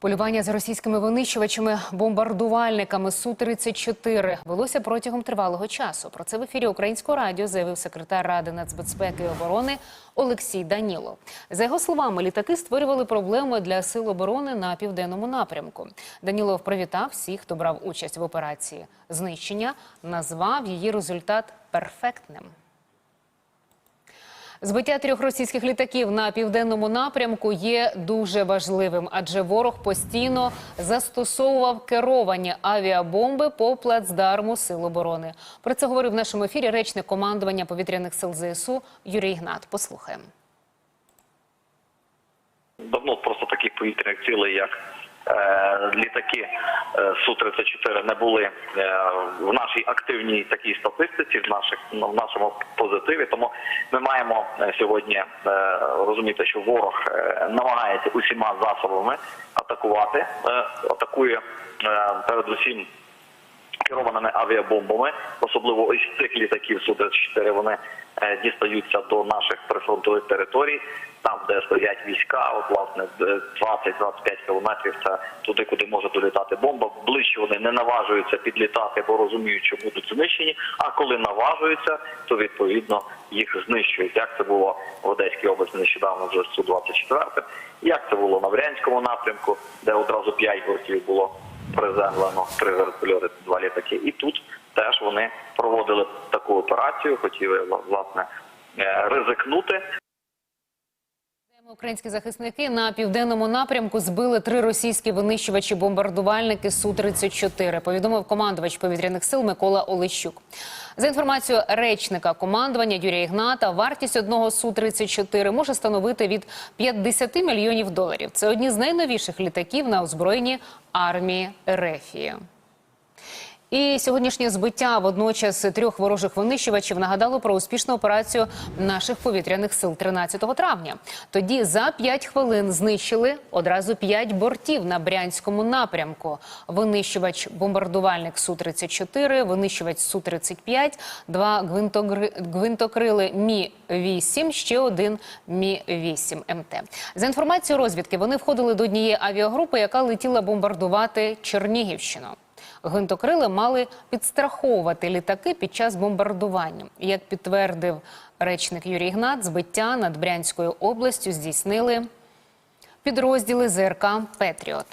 Полювання за російськими винищувачами бомбардувальниками су 34 велося протягом тривалого часу. Про це в ефірі українського радіо заявив секретар ради нацбезпеки і оборони Олексій Данілов. За його словами, літаки створювали проблеми для сил оборони на південному напрямку. Данілов привітав всіх, хто брав участь в операції знищення, назвав її результат перфектним. Збиття трьох російських літаків на південному напрямку є дуже важливим, адже ворог постійно застосовував керовані авіабомби по плацдарму сил оборони. Про це говорив в нашому ефірі речник командування повітряних сил ЗСУ Юрій Гнат. Послухаємо. давно просто таких повітряних цілей, як літаки е, Су-34 не були е, в нашій активній такій статистиці, в наших в нашому позитиві. Тому ми маємо е, сьогодні е, розуміти, що ворог е, намагається усіма засобами атакувати, е, атакує е, передусім керованими авіабомбами, особливо ось цих літаків Су-34, вони е, дістаються до наших прифронтових територій, там, де стоять війська, от власне е, 20-25 кілометрів це туди, куди може долітати бомба. Ближче вони не наважуються підлітати, бо розуміють, що будуть знищені. А коли наважуються, то відповідно їх знищують. Як це було в Одеській області нещодавно вже з Су-24, як це було на Брянському напрямку, де одразу 5 бортів було приземлено три вертольоти, два літаки. І тут теж вони проводили таку операцію, хотіли власне е, ризикнути. Українські захисники на південному напрямку збили три російські винищувачі-бомбардувальники су 34 Повідомив командувач повітряних сил Микола Олещук. За інформацією речника командування Юрія Ігната, вартість одного су 34 може становити від 50 мільйонів доларів. Це одні з найновіших літаків на озброєнні армії Рефії. І сьогоднішнє збиття водночас трьох ворожих винищувачів нагадало про успішну операцію наших повітряних сил 13 травня. Тоді за 5 хвилин знищили одразу 5 бортів на брянському напрямку. Винищувач бомбардувальник су 34 винищувач су 35 два гвинтокрили Мі 8 ще один Мі 8 МТ. За інформацією розвідки, вони входили до однієї авіагрупи, яка летіла бомбардувати Чернігівщину. Гвинтокрили мали підстраховувати літаки під час бомбардування. Як підтвердив речник Юрій Гнат, збиття над Брянською областю здійснили підрозділи ЗРК Петріот.